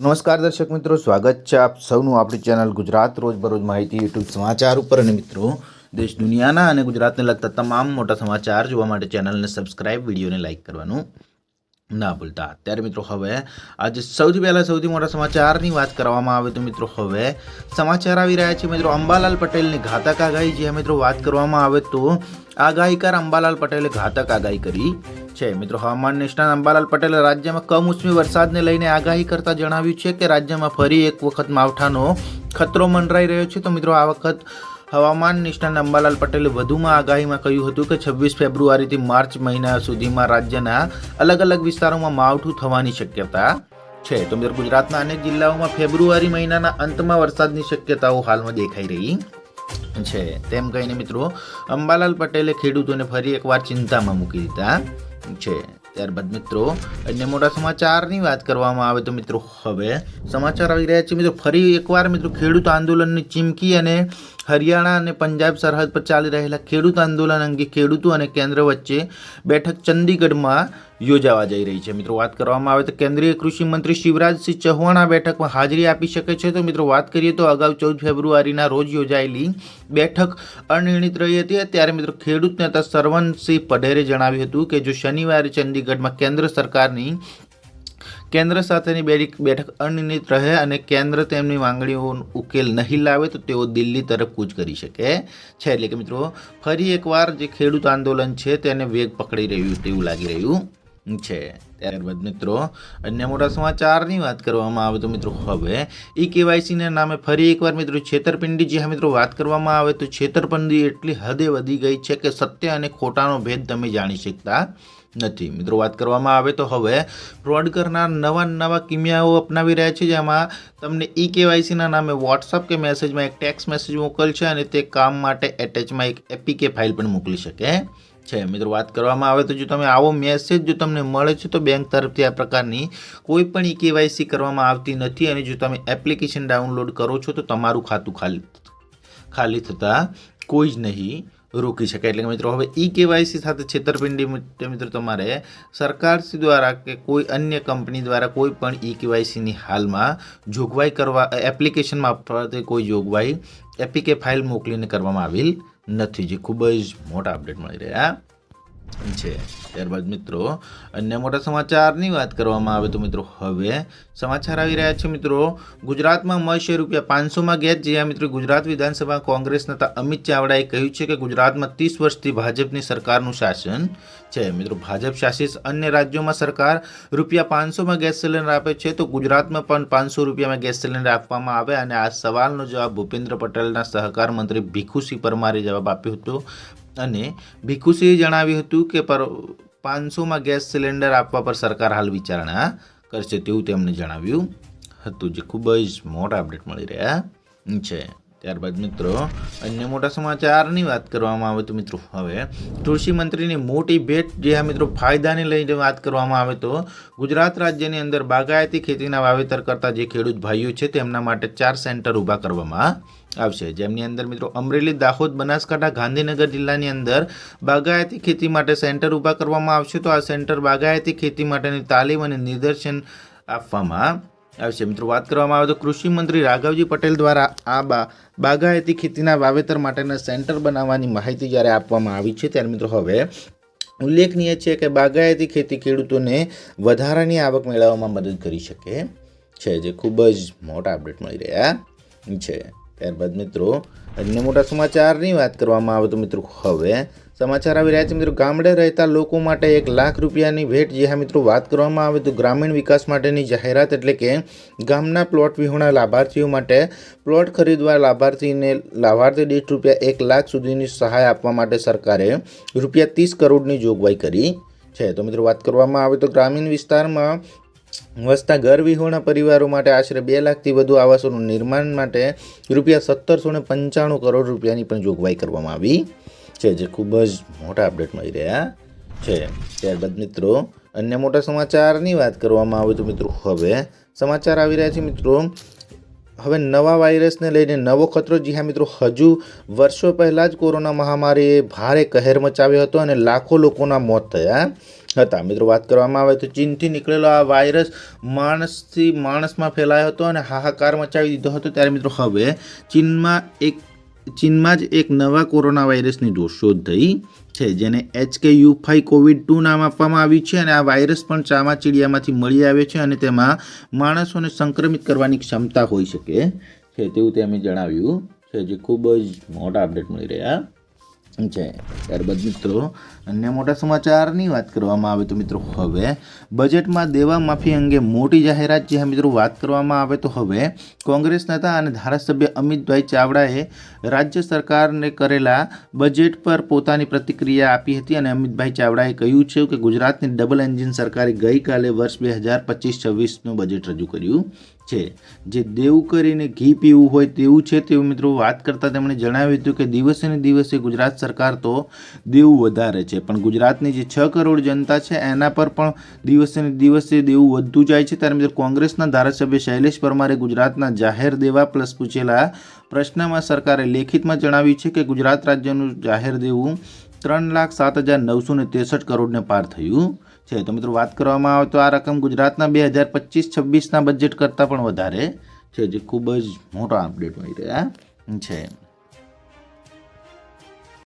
નમસ્કાર દર્શક મિત્રો, સ્વાગત છે આપ સૌનું આપણી ચેનલ ગુજરાત રોજબરોજ માહિતી યુટ્યુબ સમાચાર ઉપર. અને મિત્રો, દેશ દુનિયાના અને ગુજરાતને લગતા તમામ મોટા સમાચાર જોવા માટે ચેનલને સબસ્ક્રાઇબ, વિડીયોને લાઇક કરવાનું ના ભૂલતા. અત્યારે મિત્રો, હવે આજે સૌથી પહેલાં સૌથી મોટા સમાચારની વાત કરવામાં આવે તો મિત્રો, હવે સમાચાર આવી રહ્યા છે. મિત્રો, અંબાલાલ પટેલની ઘાતક આગાહી. જે મિત્રો વાત કરવામાં આવે તો આગાહીકાર અંબાલાલ પટેલે ઘાતક આગાહી કરી. છે. મિત્રો, હવામાન નિષ્ણાત અંબાલાલ પટેલે રાજ્યમાં કમોસમી વરસાદને લઈને આગાહી કરતા જણાવ્યું છે કે રાજ્યમાં ફરી એક વખત માવઠાનો ખતરો મંડરાઈ રહ્યો છે. તો મિત્રો, આ વખત હવામાન નિષ્ણાત અંબાલાલ પટેલે વધુમાં આગાહીમાં કહ્યું હતું કે છવ્વીસ ફેબ્રુઆરીથી માર્ચ મહિના સુધીમાં રાજ્યના અલગ અલગ વિસ્તારોમાં માવઠું થવાની શક્યતા છે. તો મિત્રો, ગુજરાતના અનેક જિલ્લાઓમાં ફેબ્રુઆરી મહિનાના અંતમાં વરસાદની શક્યતાઓ હાલમાં દેખાઈ રહી છે. તેમ કહીને મિત્રો, અંબાલાલ પટેલે ખેડૂતોને ફરી એકવાર ચિંતામાં મૂકી દીધા છે. ત્યારબાદ મિત્રો, અન્ય મોટા સમાચારની વાત કરવામાં આવે તો મિત્રો, હવે સમાચાર આવી રહ્યા છે. મિત્રો, ફરી એકવાર મિત્રો, ખેડૂત આંદોલનની ચીમકી અને હરિયાણા અને પંજાબ સરહદ પર ચાલી રહેલા ખેડૂત આંદોલન અંગે ખેડૂતો અને કેન્દ્ર વચ્ચે બેઠક ચંદીગઢમાં યોજાવા જઈ રહી છે. મિત્રો, વાત કરવામાં આવે તો કેન્દ્રીય કૃષિ મંત્રી શિવરાજસિંહ ચૌહાણ આ બેઠકમાં હાજરી આપી શકે છે. તો મિત્રો, વાત કરીએ તો અગાઉ ચૌદ ફેબ્રુઆરીના રોજ યોજાયેલી બેઠક અનિર્ણિત રહી હતી. ત્યારે મિત્રો, ખેડૂત નેતા સરવનસિંહ પઢેરે જણાવ્યું હતું કે, જો શનિવારે ચંદીગઢમાં કેન્દ્ર સરકારની કેન્દ્ર સાથેની બેઠક અનિર્ણિત રહે અને કેન્દ્ર તેમની માંગણીઓ ઉકેલ નહીં લાવે તો તેઓ દિલ્હી તરફ કૂચ કરી શકે. છે એટલે કે મિત્રો, ફરી એકવાર જે ખેડૂત આંદોલન છે તેને વેગ પકડી રહ્યું તેવું લાગી રહ્યું છે. ત્યારબાદ મિત્રો, અન્ય મોટા સમાચારની વાત કરવામાં આવે તો મિત્રો હવે ઈ કેવાયસીના નામે ફરી એકવાર મિત્રો છેતરપિંડી, જે મિત્રો, વાત કરવામાં આવે તો છેતરપિંડી એટલી હદે વધી ગઈ છે કે સત્ય અને ખોટાનો ભેદ તમે જાણી શકતા નથી. મિત્રો, વાત કરવામાં આવે તો હવે ફ્રોડ કરનાર નવા નવા કિમિયાઓ અપનાવી રહ્યા છે, જેમાં તમને ઈ કેવાયસીના નામે વોટ્સઅપ કે મેસેજમાં એક ટેક્સ મેસેજ મોકલશે અને તે કામ માટે એટેચમાં એક એપીકે ફાઇલ પણ મોકલી શકે છે. મિત્રો, વાત કરવામાં આવે તો જો તમે આવો મેસેજ જો તમને મળે છે, તો બેંક તરફથી આ પ્રકારની કોઈ પણ ઈ કેવાયસી કરવામાં આવતી નથી અને જો તમે એપ્લિકેશન ડાઉનલોડ કરો છો, તો તમારું ખાતું ખાલી ખાલી થતાં કોઈ જ નહીં. રોકી શકાય. એટલે કે મિત્રો, હવે ઈ કેવાયસી સાથે છેતરપિંડી મિત્રો, તમારે સરકાર દ્વારા કે કોઈ અન્ય કંપની દ્વારા કોઈ પણ ઈ કેવાયસીની હાલમાં જોગવાઈ કરવા એપ્લિકેશન આપવા કોઈ જોગવાઈ એપીકે ફાઇલ મોકલીને કરવામાં આવેલ નથી, જે ખૂબ જ મોટા અપડેટ મળી રહ્યા. છે. ત્યારબાદ મિત્રો, અન્ય મોટા સમાચારની વાત કરવામાં આવે તો મિત્રો હવે સમાચાર આવી રહ્યા છે મિત્રો. ગુજરાતમાં મળશે રૂપિયા પાંચસોમાં ગેસ જ્યાં મિત્રો, ગુજરાત વિધાનસભા કોંગ્રેસ નેતા અમિત ચાવડાએ કહ્યું છે કે ગુજરાતમાં ત્રીસ વર્ષથી ભાજપની સરકારનું શાસન છે. મિત્રો, ભાજપ શાસિત અન્ય રાજ્યોમાં સરકાર રૂપિયા પાંચસોમાં ગેસ સિલિન્ડર આપે છે તો ગુજરાતમાં પણ પાંચસો રૂપિયામાં ગેસ સિલિન્ડર આપવામાં આવે. અને આ સવાલનો જવાબ ભૂપેન્દ્ર પટેલના સહકાર મંત્રી ભીખુસિંહ પરમારે જવાબ આપ્યો હતો. અને ભીખુસિંહે જણાવ્યું હતું કે પર પાંચસોમાં ગેસ સિલિન્ડર આપવા પર સરકાર હાલ વિચારણા કરશે તેવું તેમણે જણાવ્યું હતું. જે ખૂબ જ મોટા અપડેટ મળી રહ્યા છે. ત્યારબાદ મિત્રો, અન્ય મોટા સમાચારની વાત કરવામાં આવે તો મિત્રો હવે, કૃષિ મંત્રીની મોટી ભેટ જે આ મિત્રો ફાયદાને લઈને વાત કરવામાં આવે તો, ગુજરાત રાજ્યની અંદર બાગાયતી ખેતીના વાવેતર કરતા જે ખેડૂત ભાઈઓ છે તેમના માટે ચાર સેન્ટર ઊભા કરવામાં આવશે. જેમની અંદર મિત્રો અમરેલી, દાહોદ, બનાસકાંઠા, ગાંધીનગર જિલ્લાની અંદર બાગાયતી ખેતી માટે સેન્ટર ઊભા કરવામાં આવશે. તો આ સેન્ટર બાગાયતી ખેતી માટેની તાલીમ અને નિદર્શન આપવામાં આવશે મિત્રો, વાત કરવામાં આવે તો કૃષિ મંત્રી રાઘવજી પટેલ દ્વારા આ બા, બાગાયતી ખેતીના વાવેતર માટેના સેન્ટર બનાવવાની માહિતી જ્યારે આપવામાં આવી છે, ત્યારે મિત્રો હવે ઉલ્લેખનીય છે કે બાગાયતી ખેતી ખેડૂતોને વધારાની આવક મેળવવામાં મદદ કરી શકે છે, જે ખૂબ જ મોટા અપડેટ મળી રહ્યા છે. ત્યારબાદ મિત્રો અન્ય મોટા સમાચારની વાત કરવામાં આવે તો મિત્રો હવે સમાચાર આવી રહ્યા છે. મિત્રો ગામડે રહેતા લોકો માટે એક લાખ રૂપિયાની ભેટ, જે હા મિત્રો વાત કરવામાં આવે તો ગ્રામીણ વિકાસ માટેની જાહેરાત એટલે કે ગામના પ્લોટ વિહોણા લાભાર્થીઓ માટે પ્લોટ ખરીદવા લાભાર્થીને લાભાર્થી દીઠ રૂપિયા એક લાખ સુધીની સહાય આપવા માટે સરકારે રૂપિયા ત્રીસ કરોડની જોગવાઈ કરી છે. તો મિત્રો વાત કરવામાં આવે તો ગ્રામીણ વિસ્તારમાં વસતા ઘર વિહોણા પરિવારો માટે આશરે બે લાખથી વધુ આવાસોનું નિર્માણ માટે રૂપિયા સત્તરસો ને પંચાણું કરોડ રૂપિયાની પણ જોગવાઈ કરવામાં આવી છે, જે ખૂબ જ મોટા અપડેટ મળી રહ્યા છે. ત્યારબાદ મિત્રો, અન્ય મોટા સમાચારની વાત કરવામાં આવે તો મિત્રો, હવે સમાચાર આવી રહ્યા છે મિત્રો. હવે નવા વાયરસને લઈને નવો ખતરો, જી હા મિત્રો, હજુ વર્ષો પહેલાં જ કોરોના મહામારીએ ભારે કહેર મચાવ્યો હતો અને લાખો લોકોના મોત થયા. હતા. મિત્રો, વાત કરવામાં આવે તો ચીનથી નીકળેલો આ વાયરસ માણસથી માણસમાં ફેલાયો હતો અને હાહાકાર મચાવી દીધો હતો. ત્યારે મિત્રો, હવે ચીનમાં એક, ચીનમાં જ એક નવા કોરોના વાયરસની શોધ થઈ છે, જેને HK U five Covid two નામ આપવામાં આવ્યું છે અને આ વાયરસ પણ ચામાચીડિયામાંથી મળી આવે છે અને તેમાં માણસોને સંક્રમિત કરવાની ક્ષમતા હોઈ શકે છે, તેવું તેમણે જણાવ્યું છે, જે ખૂબ જ મોટા અપડેટ મળી રહ્યા છે. ત્યારબાદ મિત્રો અન્ય મોટા સમાચારની વાત કરવામાં આવે તો મિત્રો હવે બજેટમાં દેવા માફી અંગે મોટી જાહેરાત જે મિત્રો વાત કરવામાં આવે તો હવે કોંગ્રેસ નેતા અને ધારાસભ્ય અમિતભાઈ ચાવડાએ રાજ્ય સરકારને કરેલા બજેટ પર પોતાની પ્રતિક્રિયા આપી હતી અને અમિતભાઈ ચાવડાએ કહ્યું છે કે ગુજરાતની ડબલ એન્જિન સરકારે ગઈકાલે વર્ષ બે હજાર પચીસ છવ્વીસનું બજેટ રજૂ કર્યું. છે. જે દેવું કરીને ઘી પીવું હોય તેવું છે તેવું મિત્રો વાત કરતાં તેમણે જણાવ્યું હતું કે દિવસે ને દિવસે ગુજરાત સરકાર તો દેવું વધારે છે. પણ ગુજરાતની જે છ કરોડ જનતા છે એના પર પણ દિવસે ને દિવસે દેવું વધતું જાય છે. ત્યારે મિત્રો કોંગ્રેસના ધારાસભ્ય શૈલેષ પરમારે ગુજરાતના જાહેર દેવા પ્લસ પૂછેલા પ્રશ્નમાં સરકારે લેખિતમાં જણાવ્યું છે કે ગુજરાત રાજ્યનું જાહેર દેવું ત્રણ લાખ સાત હજાર નવસો ને ત્રેસઠ કરોડને પાર થયું છે. તો મિત્રો, વાત કરવામાં આવે તો આ રકમ ગુજરાતના બે હજાર પચીસ છવ્વીસના બજેટ કરતાં પણ વધારે છે, જે ખૂબ જ મોટો અપડેટ મળી રહ્યા છે.